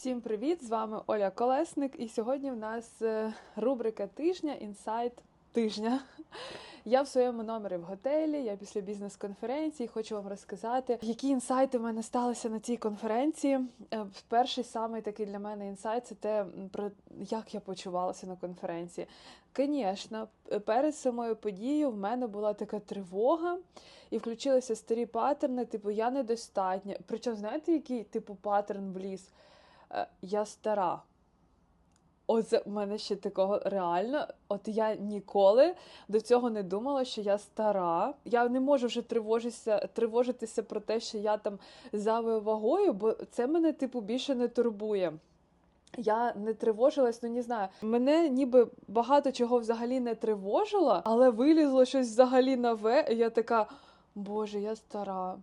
Всім привіт! З вами Оля Колесник, і сьогодні в нас е, рубрика тижня інсайт тижня. Я в своєму номері в готелі, я після бізнес-конференції хочу вам розказати, які інсайти в мене сталися на цій конференції. Е, Перший самий такий для мене інсайт це те, про як я почувалася на конференції. Звісно, перед самою подією в мене була така тривога, і включилися старі паттерни, типу я недостатня. Причому, знаєте, який типу паттерн вліз? Е, Я стара. Оце в мене ще такого реально. От я ніколи до цього не думала, що я стара. Я не можу вже тривожитися, тривожитися про те, що я там зайвою вагою, бо це мене, типу, більше не турбує. Я не тривожилась, ну не знаю. Мене ніби багато чого взагалі не тривожило, але вилізло щось взагалі нове, і я така, боже, я стара.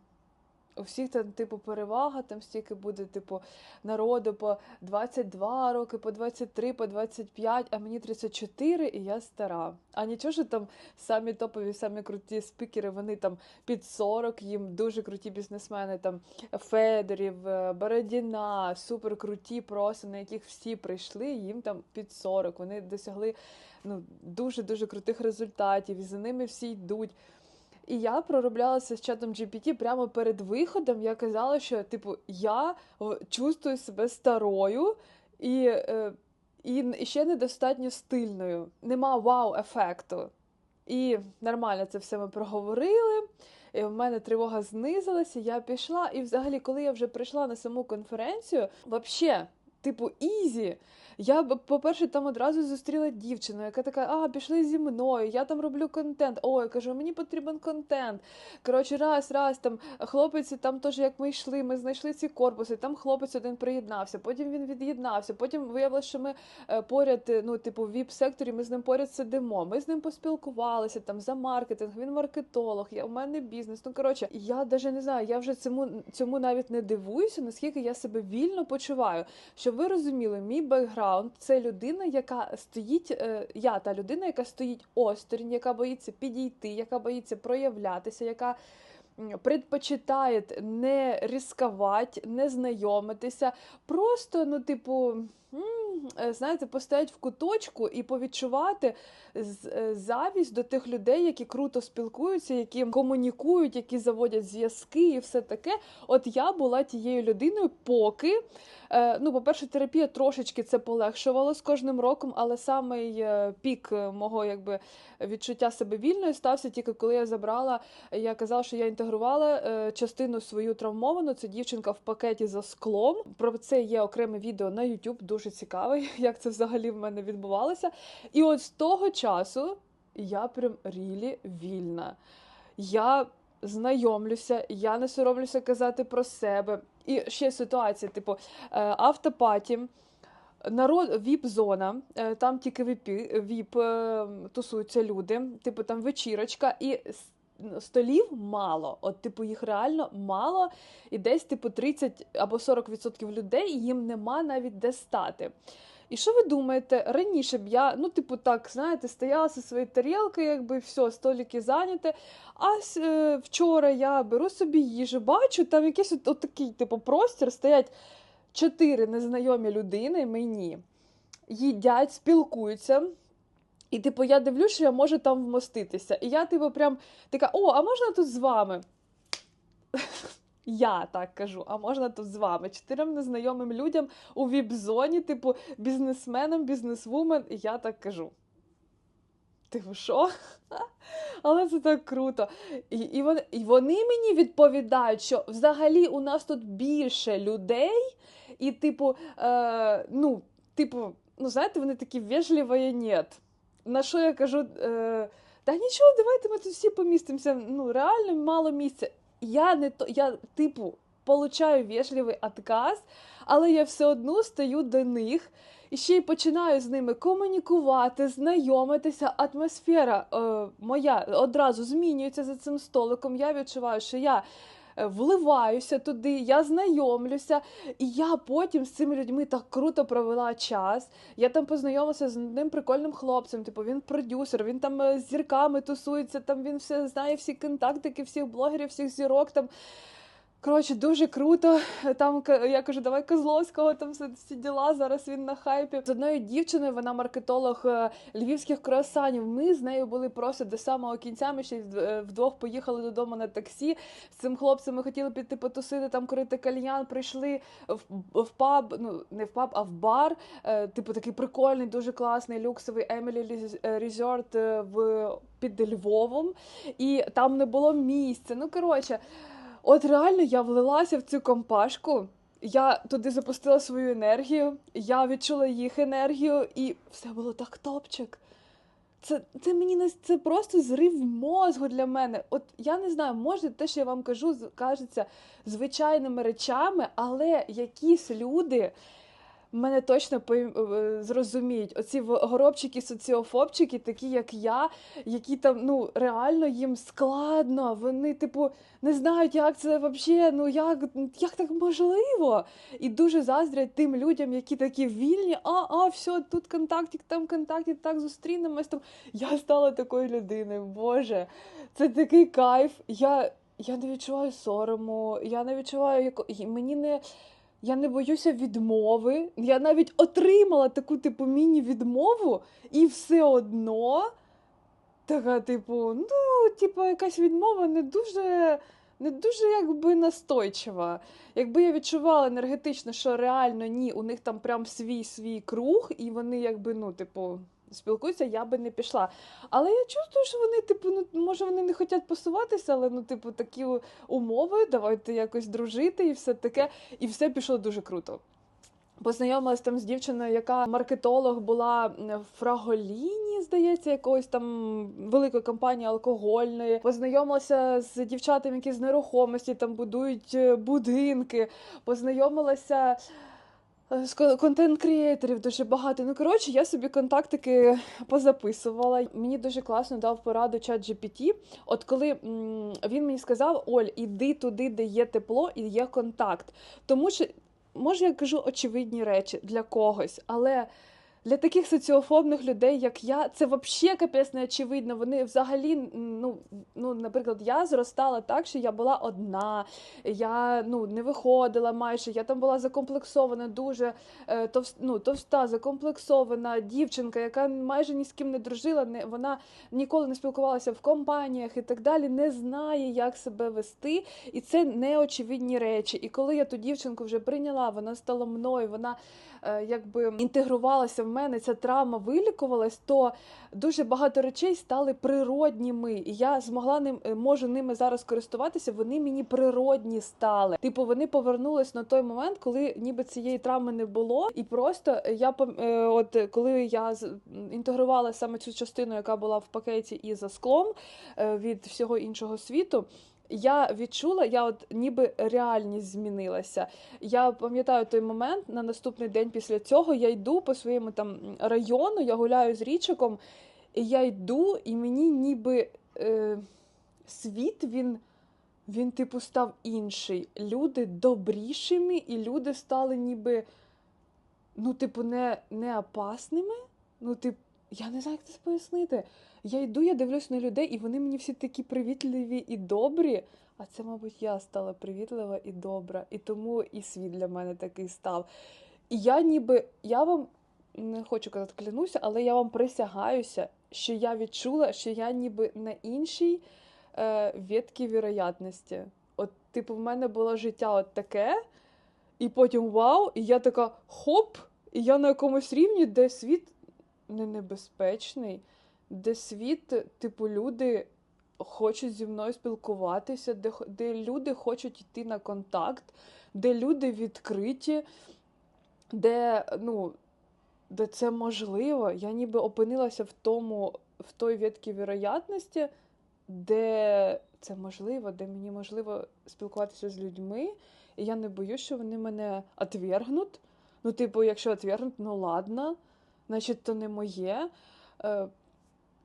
У всіх там, типу, перевага, там стільки буде, типу, народу по 22 роки, по 23, по 25, а мені 34 і я стара. А нічого, що там самі топові, самі круті спікери, вони там під 40, їм дуже круті бізнесмени, там Федорів, е, Бородіна, супер круті, просто на яких всі прийшли, їм там під 40. Вони досягли ну, дуже-дуже крутих результатів, і за ними всі йдуть. І я пророблялася з чатом GPT прямо перед виходом. Я казала, що типу я чувствую себе старою і, е, і, і ще недостатньо стильною. Нема вау-ефекту. І нормально це все ми проговорили. І в мене тривога знизилася, я пішла. І взагалі, коли я вже прийшла на саму конференцію, взагалі, типу, ізі. Я, по-перше, там одразу зустріла дівчину, яка така, а, пішли зі мною, я там роблю контент. Ой, кажу, мені потрібен контент. Коротше, раз, раз, там хлопець, там теж як ми йшли, ми знайшли ці корпуси, там хлопець один приєднався, потім він від'єднався, потім виявилося, що ми е, поряд, е, ну, типу, в віп-секторі, ми з ним поряд сидимо. Ми з ним поспілкувалися там за маркетинг, він маркетолог, я, у мене бізнес. Ну, коротше, я навіть не знаю, я вже цьому, цьому навіть не дивуюся, наскільки я себе вільно почуваю. Щоб ви розуміли, мій бекграунд це людина, яка стоїть. е, Я та людина, яка стоїть осторонь, яка боїться підійти, яка боїться проявлятися, яка предпочитає не ризикувати, не знайомитися. Просто, ну, типу, е, знаєте, постоять в куточку і повідчувати е, завість до тих людей, які круто спілкуються, які комунікують, які заводять зв'язки і все таке. От я була тією людиною, поки. Е, ну, по-перше, терапія трошечки це полегшувало з кожним роком, але самий е, пік е, мого якби, відчуття себе вільною стався тільки коли я забрала, я казала, що я інтегрувала частину свою травмовану. Це дівчинка в пакеті за склом. Про це є окреме відео на YouTube, дуже цікаве, як це взагалі в мене відбувалося. І от з того часу я прям рілі вільна. Я знайомлюся, я не соромлюся казати про себе. І ще ситуація, типу, е, автопаті. Народ віп-зона, е, там тільки віп, віп е, тусуються люди, типу там вечірочка, і столів мало. От, типу, їх реально мало, і десь, типу, 30 або 40% людей їм нема навіть де стати. І що ви думаєте, раніше б я, ну, типу, так, знаєте, стояла зі своєю тарілкою, якби все, столики зайняті. А е, вчора я беру собі їжу, бачу, там якийсь от, от такий, типу, простір, стоять чотири незнайомі людини мені, їдять, спілкуються. І, типу, я дивлюсь, що я можу там вмоститися. І я, типу, прям така: о, а можна тут з вами? Я так кажу, а можна тут з вами? Чотирьом незнайомим людям у віп-зоні, типу, бізнесменам, бізнесвумен, я так кажу. Типу, що? Але це так круто. І, і, вони, і вони мені відповідають, що взагалі у нас тут більше людей, і, типу, е, ну, типу, ну, знаєте, вони такі вежливі нет. На що я кажу, е, та нічого, давайте ми тут всі помістимося. Ну, реально мало місця. Я не то, я, типу, получаю вежливий отказ, але я все одно стою до них. І ще й починаю з ними комунікувати, знайомитися. Атмосфера е, моя одразу змінюється за цим столиком. Я відчуваю, що я вливаюся туди, я знайомлюся, і я потім з цими людьми так круто провела час. Я там познайомилася з одним прикольним хлопцем. Типу, він продюсер, він там е, з зірками тусується, там він все знає всі контактики, всіх блогерів, всіх зірок там. Коротше, дуже круто. Там я кажу, давай Козловського, там все всі діла. Зараз він на хайпі. З одною дівчиною, вона маркетолог е, львівських круасанів. Ми з нею були просто до самого кінця. Ми ще е, вдвох поїхали додому на таксі. З цим хлопцем ми хотіли піти потусити, там курити кальян. Прийшли в, в паб, ну не в паб, а в бар. Е, Типу такий прикольний, дуже класний люксовий Emily Resort е, в під Львовом. І там не було місця. Ну коротше. От реально я влилася в цю компашку. Я туди запустила свою енергію, я відчула їх енергію, і все було так топчик. Це, це мені це просто зрив мозгу для мене. От я не знаю, може те, що я вам кажу, кажеться звичайними речами, але якісь люди мене точно пойм- е, зрозуміють. Оці горобчики, соціофобчики, такі як я, які там ну реально їм складно. Вони, типу, не знають, як це взагалі, ну як, як так можливо? І дуже заздрять тим людям, які такі вільні. А, а, все, тут контактик, там контактик, так зустрінемось. Там я стала такою людиною. Боже, це такий кайф. Я, я не відчуваю сорому, я не відчуваю яко... мені не. Я не боюся відмови. Я навіть отримала таку, типу, міні-відмову, і все одно така, типу, ну, типу, якась відмова не дуже, не дуже якби настойчива. Якби я відчувала енергетично, що реально ні, у них там прям свій свій круг, і вони якби, ну, типу. Спілкуються, я би не пішла. Але я чувствую, що вони, типу, ну може вони не хочуть посуватися, але ну, типу, такі умови, давайте якось дружити і все таке. І все пішло дуже круто. Познайомилась там з дівчиною, яка маркетолог була в Фраголіні, здається, якоїсь там великої компанії алкогольної. Познайомилася з дівчатами, які з нерухомості там будують е, будинки. Познайомилася контент-креаторів дуже багато. Ну коротше, я собі контактики позаписувала. Мені дуже класно дав пораду чат GPT. От коли м, він мені сказав: Оль, іди туди, де є тепло і є контакт. Тому що може, я кажу очевидні речі для когось, але для таких соціофобних людей, як я, це взагалі капець не очевидно. Вони взагалі, ну, ну, наприклад, я зростала так, що я була одна, я ну, не виходила майже, я там була закомплексована, дуже е, товс, ну, товста, закомплексована дівчинка, яка майже ні з ким не дружила, не, вона ніколи не спілкувалася в компаніях і так далі, не знає, як себе вести. І це неочевидні речі. І коли я ту дівчинку вже прийняла, вона стала мною, вона е, якби інтегрувалася в мене, ця травма вилікувалась, то дуже багато речей стали природніми. І я змогла ним е, можу ними зараз користуватися. Вони мені природні стали. Типу, вони повернулись на той момент, коли ніби цієї травми не було. І просто я е, от коли я інтегрувала саме цю частину, яка була в пакеті і за склом е, від всього іншого світу. Я відчула, я от ніби реальність змінилася. Я пам'ятаю той момент на наступний день після цього я йду по своєму там району, я гуляю з річиком, і я йду, і мені ніби е, світ він, він типу став інший. Люди добрішими, і люди стали ніби, ну, типу, не, не опасними. Ну, типу, я не знаю, як це пояснити. Я йду, я дивлюсь на людей, і вони мені всі такі привітливі і добрі. А це, мабуть, я стала привітлива і добра, і тому і світ для мене такий став. І я ніби, я вам не хочу казати клянуся, але я вам присягаюся, що я відчула, що я ніби на іншій е, ветці віроятності. От, типу, в мене було життя от таке, і потім вау, і я така хоп, і я на якомусь рівні, де світ не небезпечний, де світ, типу, люди хочуть зі мною спілкуватися, де, де люди хочуть йти на контакт, де люди відкриті, де, ну, де це можливо. Я ніби опинилася в тому, в той ветці віроятності, де це можливо, де мені можливо спілкуватися з людьми, і я не боюсь, що вони мене отвергнуть. Ну, типу, якщо отвергнуть, ну ладно, значить, то не моє. Е,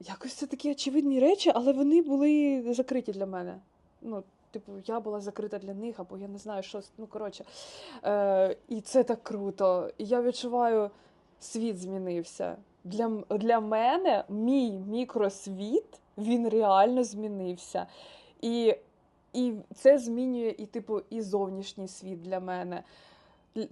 якось це такі очевидні речі, але вони були закриті для мене. Ну, типу, я була закрита для них, або я не знаю, що. Ну, коротше. Е, і це так круто. І я відчуваю, світ змінився. Для, для мене мій мікросвіт він реально змінився. І і це змінює і, типу, і зовнішній світ для мене.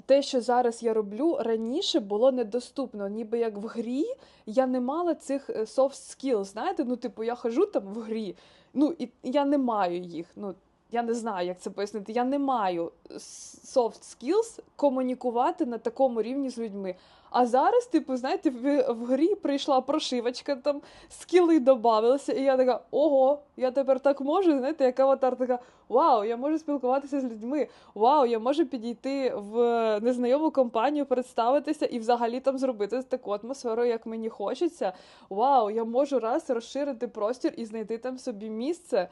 Те, що зараз я роблю, раніше було недоступно, ніби як в грі я не мала цих е, soft skills, знаєте, ну, типу, я хожу там в грі, ну, і я не маю їх. ну, я не знаю, як це пояснити. Я не маю soft skills комунікувати на такому рівні з людьми. А зараз, типу, знаєте, в, в грі прийшла прошивочка, там скіли додавалися, і я така, ого, я тепер так можу. Знаєте, як аватар така, вау, я можу спілкуватися з людьми. Вау, я можу підійти в незнайому компанію, представитися і взагалі там зробити таку атмосферу, як мені хочеться. Вау, я можу раз розширити простір і знайти там собі місце.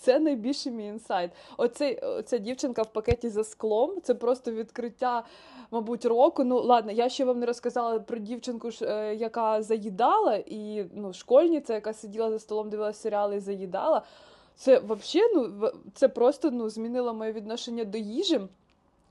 Це найбільший мій інсайт. Оцей, оця дівчинка в пакеті за склом це просто відкриття, мабуть, року. Ну, ладно, я ще вам не розказала про дівчинку, е, яка заїдала, і ну, школьниця, яка сиділа за столом, дивилася серіали і заїдала. Це взагалі ну, це просто ну, змінило моє відношення до їжі,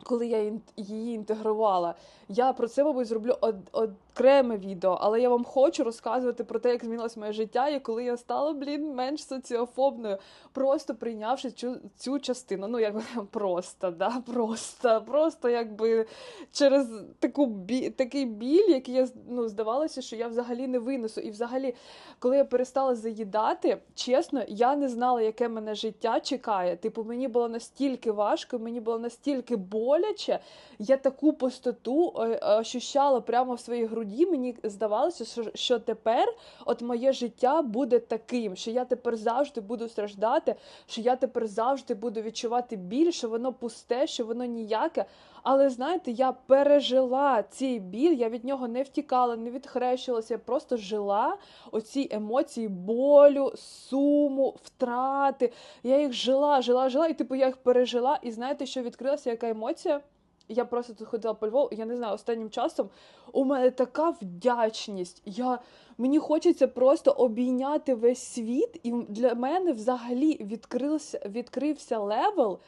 коли я її інтегрувала. Я про це, мабуть, зроблю окреме відео, але я вам хочу розказувати про те, як змінилось моє життя, і коли я стала, блін, менш соціофобною, просто прийнявши цю цю частину. Ну, якби просто, да, просто, просто якби через таку бі, такий біль, який я ну, здавалося, що я взагалі не винесу. І взагалі, коли я перестала заїдати, чесно, я не знала, яке мене життя чекає. Типу, мені було настільки важко, мені було настільки боляче, я таку пустоту ощущала прямо в своїй груді. Мені здавалося, що, що тепер от моє життя буде таким, що я тепер завжди буду страждати, що я тепер завжди буду відчувати біль, що воно пусте, що воно ніяке. Але знаєте, я пережила цей біль, я від нього не втікала, не відхрещувалася, я просто жила оці емоції болю, суму, втрати. Я їх жила, жила, жила, і типу я їх пережила. І знаєте, що відкрилася яка емоція? Я просто тут ходила по Львову, я не знаю, останнім часом у мене така вдячність. Я, Мені хочеться просто обійняти весь світ, і для мене взагалі відкрився, відкрився левел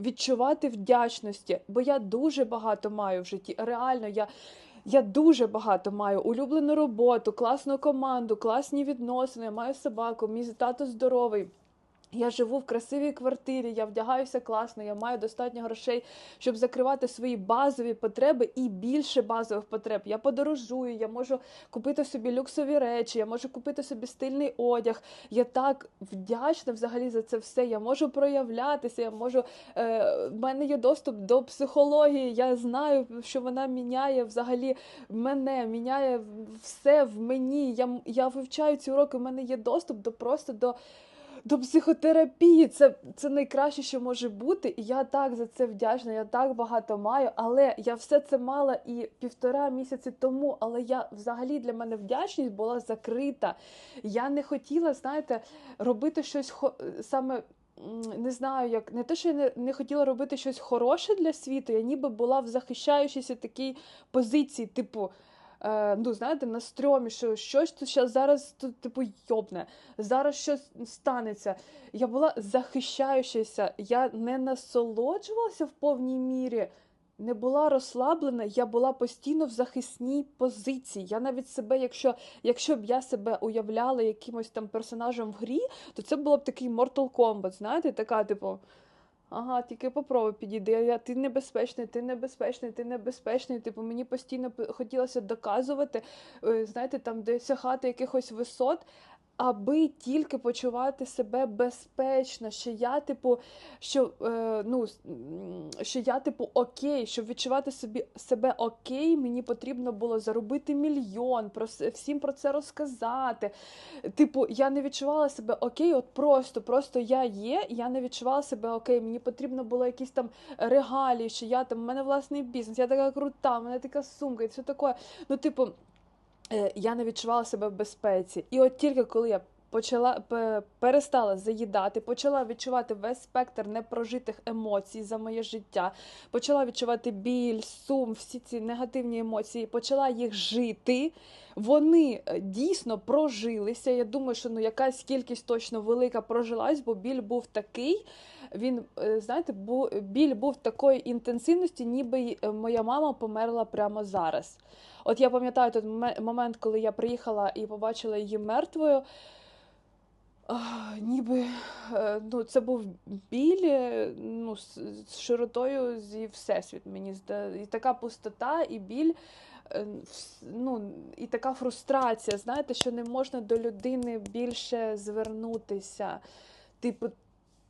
відчувати вдячності, бо я дуже багато маю в житті. Реально, я. Я дуже багато маю улюблену роботу, класну команду, класні відносини. Я маю собаку, мій тато здоровий. Я живу в красивій квартирі, я вдягаюся класно, я маю достатньо грошей, щоб закривати свої базові потреби і більше базових потреб. Я подорожую, я можу купити собі люксові речі, я можу купити собі стильний одяг. Я так вдячна взагалі за це все. Я можу проявлятися, я можу. Е, в мене є доступ до психології. Я знаю, що вона міняє взагалі мене, міняє все в мені. Я я вивчаю ці уроки. У мене є доступ до просто до до психотерапії. Це це найкраще, що може бути. І я так за це вдячна, я так багато маю. Але я все це мала і півтора місяці тому. Але я взагалі для мене вдячність була закрита. Я не хотіла, знаєте, робити щось саме. Не знаю, як не те, що я не, не хотіла робити щось хороше для світу, я ніби була в захищаючійся такій позиції, типу, ну, знаєте, на стрьомі, що щось тут зараз тут, типу, йобне, зараз щось станеться. Я була захищаючася, я не насолоджувалася в повній мірі. Не була розслаблена, я була постійно в захисній позиції. Я навіть себе, якщо якщо б я себе уявляла якимось там персонажем в грі, то це було б такий Mortal Kombat, знаєте, така, типу, Ага, тільки попробуй підійди. Я, Ти небезпечний, ти небезпечний, ти небезпечний. Типу, мені постійно хотілося доказувати, е, знаєте, там досягати якихось висот аби тільки почувати себе безпечно, що я, типу, що е, ну, що я, типу, окей, щоб відчувати собі себе окей, мені потрібно було заробити мільйон, про всім про це розказати. Типу, я не відчувала себе окей, от просто, просто я є, я не відчувала себе окей. Мені потрібно було якісь там регалії, що я там, в мене власний бізнес, я така крута, в мене така сумка, і все таке. Ну, типу. Е, я не відчувала себе в безпеці. І от тільки коли я почала перестала заїдати, почала відчувати весь спектр непрожитих емоцій за моє життя, почала відчувати біль, сум, всі ці негативні емоції, почала їх жити. Вони е, дійсно прожилися. Я думаю, що ну якась кількість точно велика прожилась, бо біль був такий. Він, е, знаєте, біль був такої інтенсивності, ніби моя мама померла прямо зараз. От я пам'ятаю той момент, коли я приїхала і побачила її мертвою. Ніби е, ну, це був біль е, ну, з, з широтою зі всесвіт. Мені здається. І така пустота, і біль, е, ну, і така фрустрація, знаєте, що не можна до людини більше звернутися. Типу,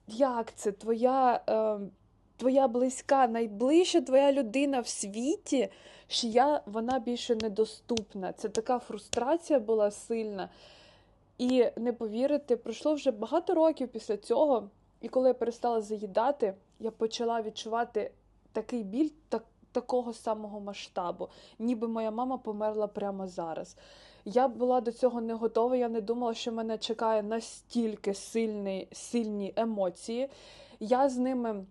як це? Твоя, е, твоя близька, найближча твоя людина в світі, що я, вона більше недоступна. Це така фрустрація була сильна. І не повірите, пройшло вже багато років після цього, і коли я перестала заїдати, я почала відчувати такий біль так, такого самого масштабу, ніби моя мама померла прямо зараз. Я була до цього не готова, я не думала, що мене чекає настільки сильні, сильні емоції. Я з ними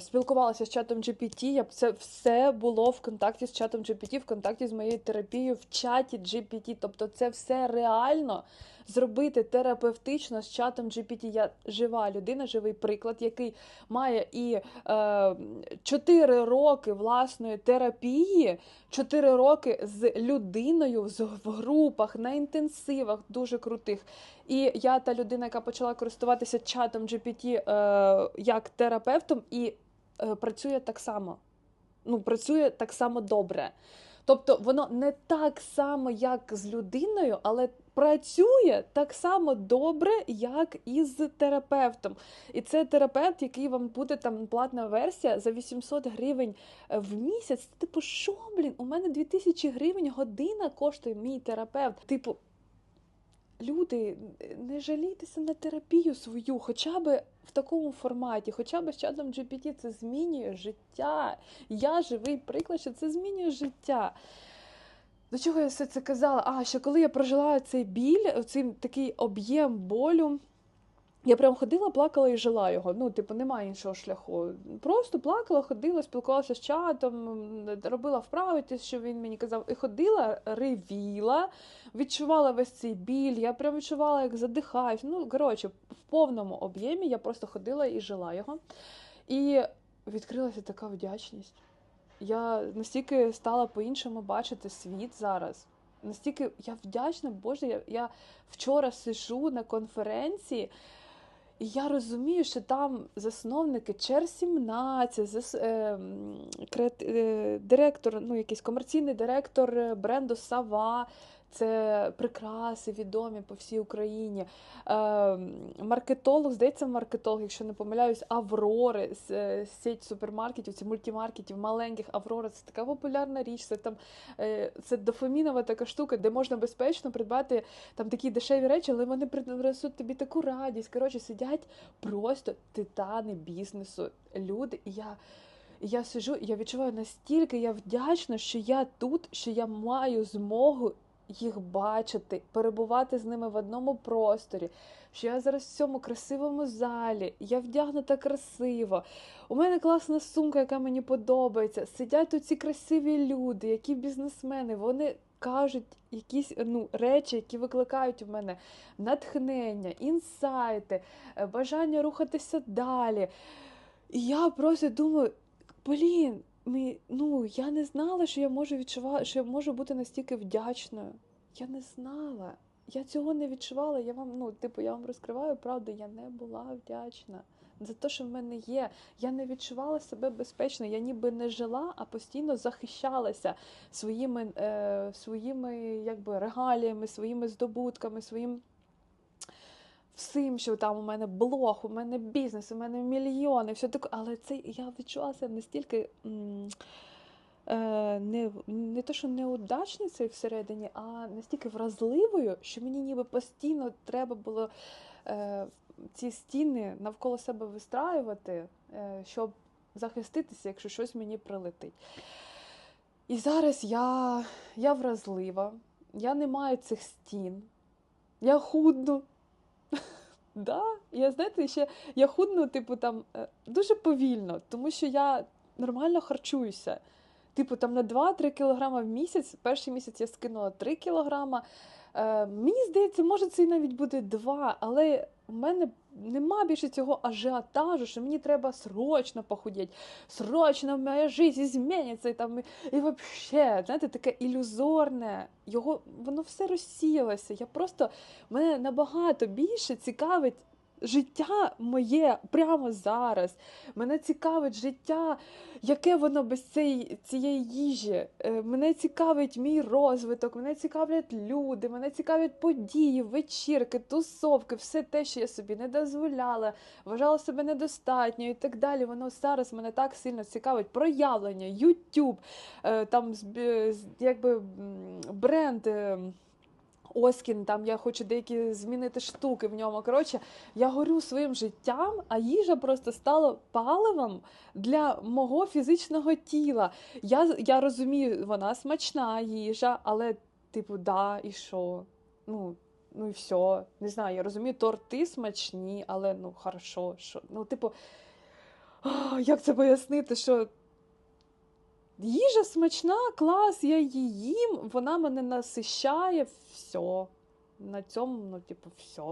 спілкувалася з чатом GPT, я це все було в контакті з чатом GPT, в контакті з моєю терапією в чаті GPT. Тобто це все реально зробити терапевтично з чатом GPT. Я жива людина, живий приклад, який має і е, 4 роки власної терапії, 4 роки з людиною в групах, на інтенсивах дуже крутих. І я та людина, яка почала користуватися чатом GPT е, як терапевтом, і е, працює так само. Ну, працює так само добре. Тобто воно не так само, як з людиною, але працює так само добре, як і з терапевтом. І це терапевт, який вам буде там платна версія за 800 гривень е, в місяць. Типу, що, блін, у мене 2000 гривень година коштує мій терапевт. Типу, люди, не жалійтеся на терапію свою, хоча б в такому форматі, хоча б з чатом GPT це змінює життя. Я живий приклад, що це змінює життя. До чого я все це казала? А, що коли я прожила цей біль, цей такий об'єм болю, я прям ходила, плакала і жила його. Ну, типу, немає іншого шляху. Просто плакала, ходила, спілкувалася з чатом, робила вправи, ті, що він мені казав, і ходила, ревіла, відчувала весь цей біль. Я прям відчувала, як задихаюсь. Ну, коротше, в повному об'ємі я просто ходила і жила його. І відкрилася така вдячність. Я настільки стала по-іншому бачити світ зараз. Настільки я вдячна, Боже, я, я вчора сижу на конференції, і я розумію, що там засновники Чер 17, зас, е, крет, е, директор, ну якийсь комерційний директор е, бренду Сава. Це прикраси відомі по всій Україні. Е, маркетолог, здається, маркетолог, якщо не помиляюсь, Аврори, е, сеть супермаркетів, це мультимаркетів, маленьких Аврора. Це така популярна річ. Це там е, це дофамінова така штука, де можна безпечно придбати там такі дешеві речі, але вони принесуть тобі таку радість. Коротше, сидять просто титани бізнесу, люди. І я, я сижу, я відчуваю настільки я вдячна, що я тут, що я маю змогу їх бачити, перебувати з ними в одному просторі. Що я зараз в цьому красивому залі, я вдягнута красиво. У мене класна сумка, яка мені подобається. Сидять тут ці красиві люди, які бізнесмени. Вони кажуть якісь ну, речі, які викликають у мене натхнення, інсайти, бажання рухатися далі. І я просто думаю, блін, ми, ну, я не знала, що я можу відчувати, що я можу бути настільки вдячною. Я не знала. Я цього не відчувала. Я вам, ну, типу, я вам розкриваю правду, я не була вдячна за те, що в мене є. Я не відчувала себе безпечно. Я ніби не жила, а постійно захищалася своїми, е, своїми якби, регаліями, своїми здобутками, своїм всім, що там у мене блог, у мене бізнес, у мене мільйони, все таке. Але це я відчувала себе настільки. Е, не, не то, що неудачницею всередині, а настільки вразливою, що мені ніби постійно треба було е, ці стіни навколо себе вистраювати, е, щоб захиститися, якщо щось мені прилетить. І зараз я, я вразлива, я не маю цих стін, я худну. Да, я знаєте, ще я худну, типу, там е, дуже повільно, тому що я нормально харчуюся. Типу, там на 2-3 кілограма в місяць. Перший місяць я скинула 3 кілограма. Е, мені здається, може це і навіть буде 2, але в мене нема більше цього ажіотажу, що мені треба срочно похудіти, срочно моя життя зміниться, і там і, взагалі, знаєте, таке ілюзорне. Його воно все розсіялося. Я просто мене набагато більше цікавить життя моє прямо зараз. Мене цікавить життя, яке воно без цієї, цієї їжі. Е, мене цікавить мій розвиток, мене цікавлять люди, мене цікавлять події, вечірки, тусовки, все те, що я собі не дозволяла, вважала себе недостатньою і так далі. Воно зараз мене так сильно цікавить. Проявлення, YouTube, е, там якби бренд. Оскін, там я хочу деякі змінити штуки в ньому. Коротше, я горю своїм життям, а їжа просто стала паливом для мого фізичного тіла. Я я розумію, вона смачна їжа, але, типу, да, і що? Ну, ну і все. Не знаю, я розумію, торти смачні, але ну хорошо. що? Ну, типу, як це пояснити, що. Їжа смачна, клас, я її їм, вона мене насищає, все. На цьому, ну, типу, все.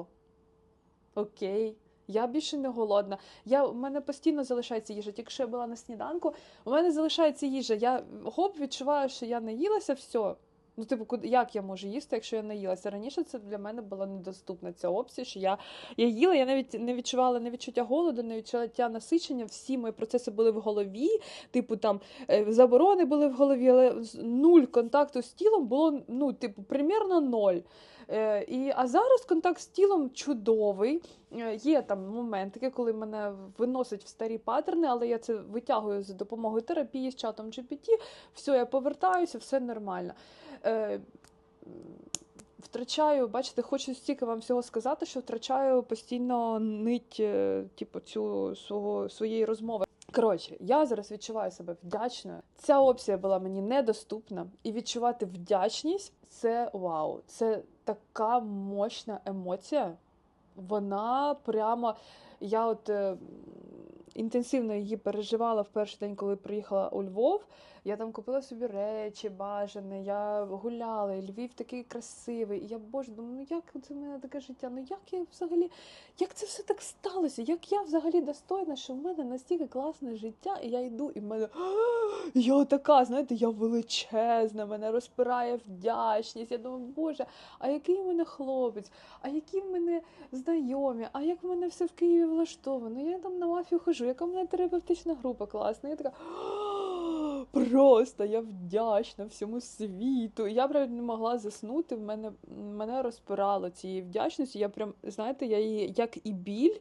Окей. Я більше не голодна. Я, У мене постійно залишається їжа. Тільки що я була на сніданку, у мене залишається їжа. Я гоп відчуваю, що я наїлася, все. Ну, типу, куди як я можу їсти, якщо я наїлася? Раніше це для мене була недоступна ця опція, що я я їла, я навіть не відчувала не відчуття голоду, не відчуття насичення. Всі мої процеси були в голові, типу там е, заборони були в голові, але нуль контакту з тілом було, ну, типу, примірно ноль. Е, і, А зараз контакт з тілом чудовий. Е, є там моменти, коли мене виносять в старі паттерни, але я це витягую за допомогою терапії з чатом GPT. Все, я повертаюся, все нормально. Е, Втрачаю, бачите, хочу стільки вам всього сказати, що втрачаю постійно нить, типу, цю свого своєї розмови. Коротше, я зараз відчуваю себе вдячною. Ця опція була мені недоступна, і відчувати вдячність це вау, це така мощна емоція. Вона прямо. Я от е, інтенсивно її переживала в перший день, коли приїхала у Львов. Я там купила собі речі бажані, я гуляла, Львів такий красивий. І я боже, думаю, ну як це в мене таке життя? Ну як я взагалі, як це все так сталося? Як я взагалі достойна, що в мене настільки класне життя, і я йду, і в мене я така, знаєте, я величезна, мене розпирає вдячність. Я думаю, боже, а який в мене хлопець, а які в мене знайомі, а як в мене все в Києві влаштовано? Я там на мафію хожу, яка в мене терапевтична група класна. Я така. Просто я вдячна всьому світу. Я прям не могла заснути. В мене мене розпирало цієї вдячності. Я прям, знаєте, я її як і біль.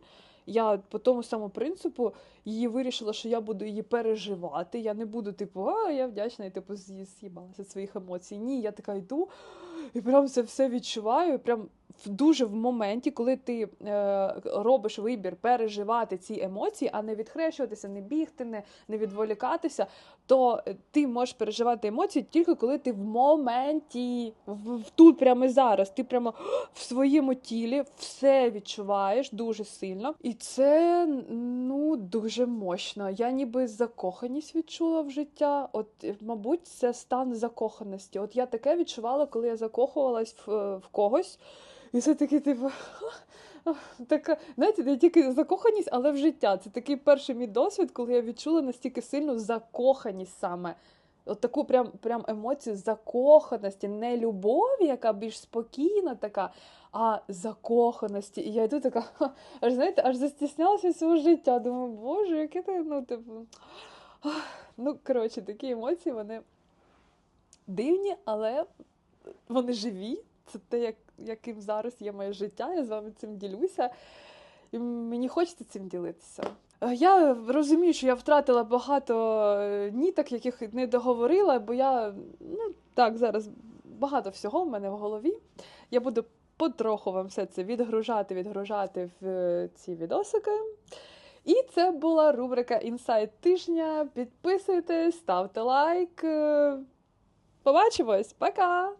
Я по тому самому принципу її вирішила, що я буду її переживати. Я не буду, типу, а я вдячна і типу з'їбалася своїх емоцій. Ні, я така йду і прям це все відчуваю. Прям дуже в моменті, коли ти е, робиш вибір переживати ці емоції, а не відхрещуватися, не бігти, не не відволікатися, то ти можеш переживати емоції тільки коли ти в моменті, в, в тут прямо зараз, ти прямо в своєму тілі все відчуваєш дуже сильно. І це ну дуже мощно. Я ніби закоханість відчула в життя. От, мабуть, це стан закоханості. От я таке відчувала, коли я закохувалась в, в когось. І це такий, типу, така, знаєте, не тільки закоханість, але в життя. Це такий перший мій досвід, коли я відчула настільки сильну закоханість саме. От таку прям прям емоцію закоханості, не любові, яка більш спокійна, така, а закоханості. І я йду така, аж знаєте, аж застіснялася свого життя. Думаю, боже, яке ти, ну, типу. Ну, коротше, такі емоції, вони дивні, але вони живі. Це те, як, яким зараз є моє життя. Я з вами цим ділюся. І мені хочеться цим ділитися. Е, я розумію, що я втратила багато е, ніток, яких не договорила, бо я ну так зараз багато всього в мене в голові. Я буду потроху вам все це відгружати, відгружати в е, ці відосики. І це була рубрика Інсайт тижня. Підписуйтесь, ставте лайк. Побачимось, пока!